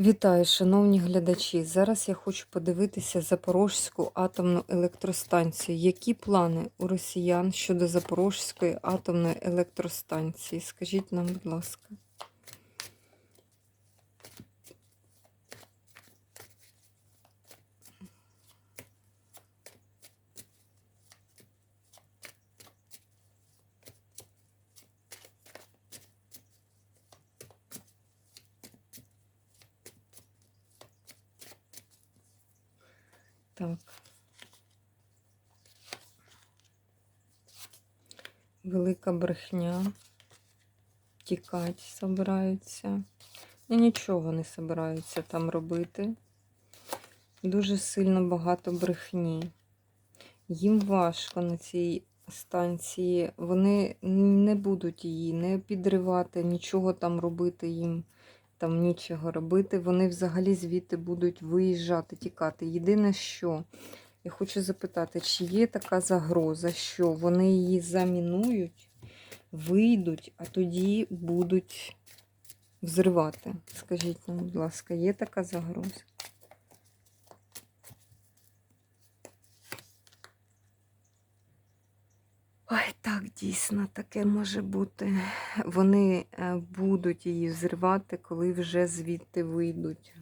Вітаю, шановні глядачі. Зараз я хочу подивитися Запорожську атомну електростанцію. Які плани у росіян щодо Запорозької атомної електростанції? Скажіть нам, будь ласка. Так. Велика брехня. Тікать собираються. І нічого не собираються там робити. Дуже сильно багато брехні. Їм важко на цій станції. Вони не будуть її не підривати, нічого там робити їм там нічого робити. Вони взагалі звідти будуть виїжджати, тікати. Єдине, що я хочу запитати, чи є така загроза, що вони її замінують, вийдуть, а тоді будуть взривати. Скажіть нам, будь ласка, є така загроза? Ой, так, дійсно, таке може бути. Вони е, будуть її взривати, коли вже звідти вийдуть.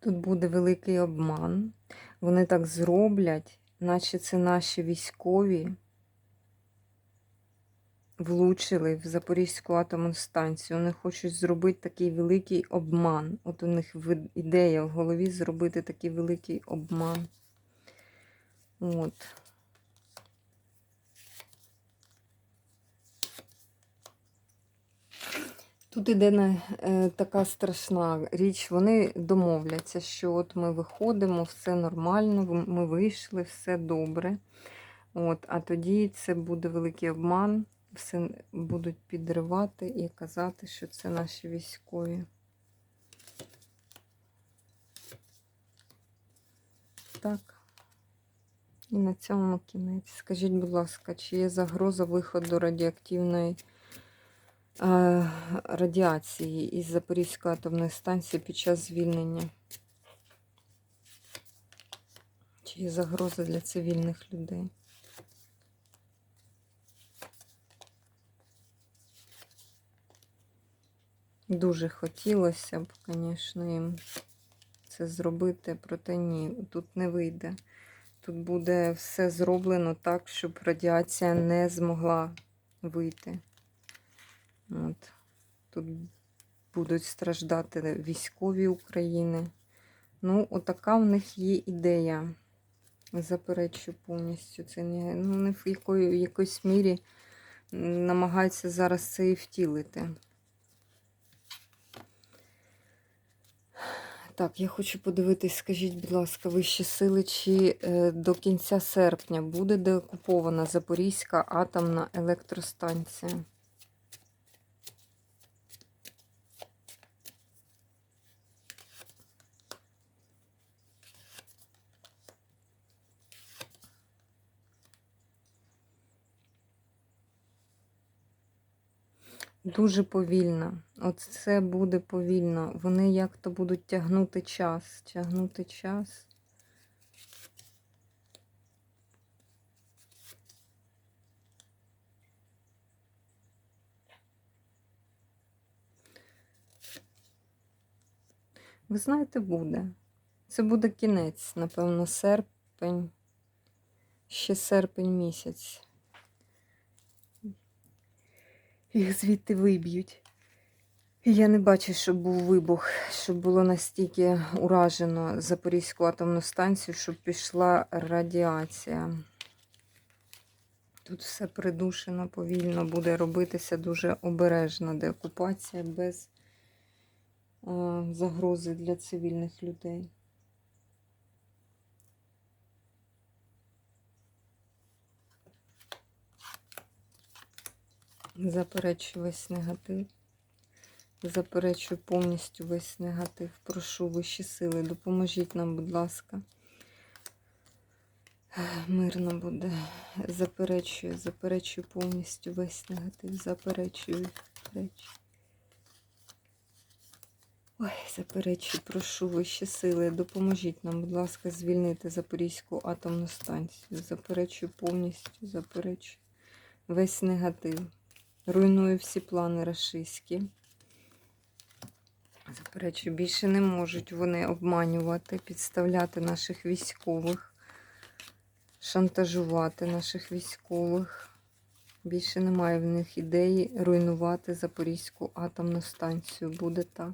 Тут буде великий обман. Вони так зроблять, наче це наші військові влучили в Запорізьку атомну станцію. Вони хочуть зробити такий великий обман. От у них ідея в голові зробити такий великий обман. От. Тут іде не, е, така страшна річ. Вони домовляться, що от ми виходимо, все нормально, ми вийшли, все добре. От, А тоді це буде великий обман все будуть підривати і казати, що це наші військові. Так. І на цьому кінець. Скажіть, будь ласка, чи є загроза виходу радіоактивної е, радіації із Запорізької атомної станції під час звільнення? Чи є загроза для цивільних людей? Дуже хотілося б, звісно, їм це зробити, проте ні, тут не вийде. Тут буде все зроблено так, щоб радіація не змогла вийти. От. Тут будуть страждати військові України. Ну, отака в них є ідея. Заперечу повністю. Це не, ну, не в якої, в мірі намагаються зараз це і втілити. Так, я хочу подивитись, скажіть, будь ласка, вищі сили, чи е, до кінця серпня буде деокупована Запорізька атомна електростанція? Дуже повільно. От це буде повільно. Вони як-то будуть тягнути час. Тягнути час. Ви знаєте, буде. Це буде кінець, напевно, серпень, ще серпень місяць їх звідти виб'ють. Я не бачу, щоб був вибух, щоб було настільки уражено Запорізьку атомну станцію, щоб пішла радіація. Тут все придушено, повільно буде робитися дуже обережно деокупація без а, загрози для цивільних людей. Заперечую весь негатив. Заперечую повністю весь негатив. Прошу вищі сили, допоможіть нам, будь ласка. Мирно буде. Заперечую, заперечую повністю весь негатив. Заперечую, заперечую. Ой, заперечую, прошу вищі сили, допоможіть нам, будь ласка, звільнити Запорізьку атомну станцію. Заперечую повністю, заперечую весь негатив. Руйную всі плани рашистські. Заперечую, більше не можуть вони обманювати, підставляти наших військових, шантажувати наших військових. Більше немає в них ідеї руйнувати Запорізьку атомну станцію. Буде так.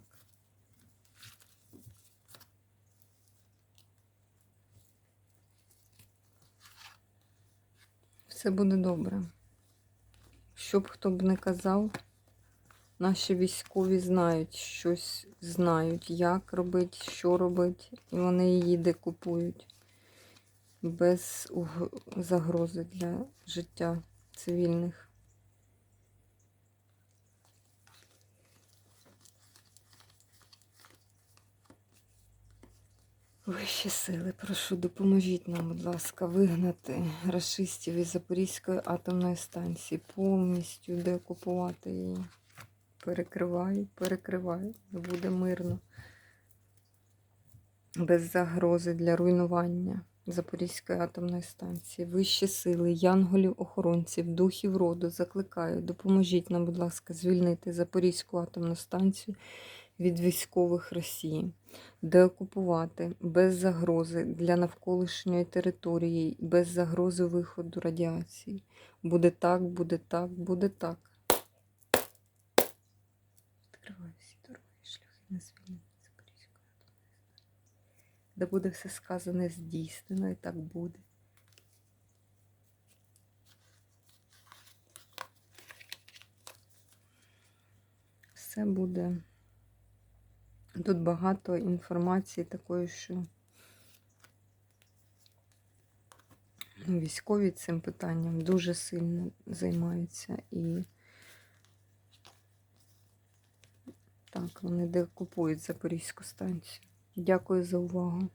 Все буде добре. Що б хто б не казав, наші військові знають щось, знають, як робити, що робити, і вони її декупують без загрози для життя цивільних. Вищі сили, прошу, допоможіть нам, будь ласка, вигнати рашистів із Запорізької атомної станції, повністю деокупувати її. Перекриваю, перекриваю, і буде мирно. Без загрози для руйнування Запорізької атомної станції. Вищі сили, янголів, охоронців, духів роду закликаю, допоможіть нам, будь ласка, звільнити Запорізьку атомну станцію від військових Росії деокупувати без загрози для навколишньої території, без загрози виходу радіації. Буде так, буде так, буде так. Відкриваю всі дороги, шляхи на звільнення Запорізької. Де буде все сказане здійснено, і так буде. Все буде. Тут багато інформації такої, що ну, військові цим питанням дуже сильно займаються і так, вони декупують Запорізьку станцію. Дякую за увагу.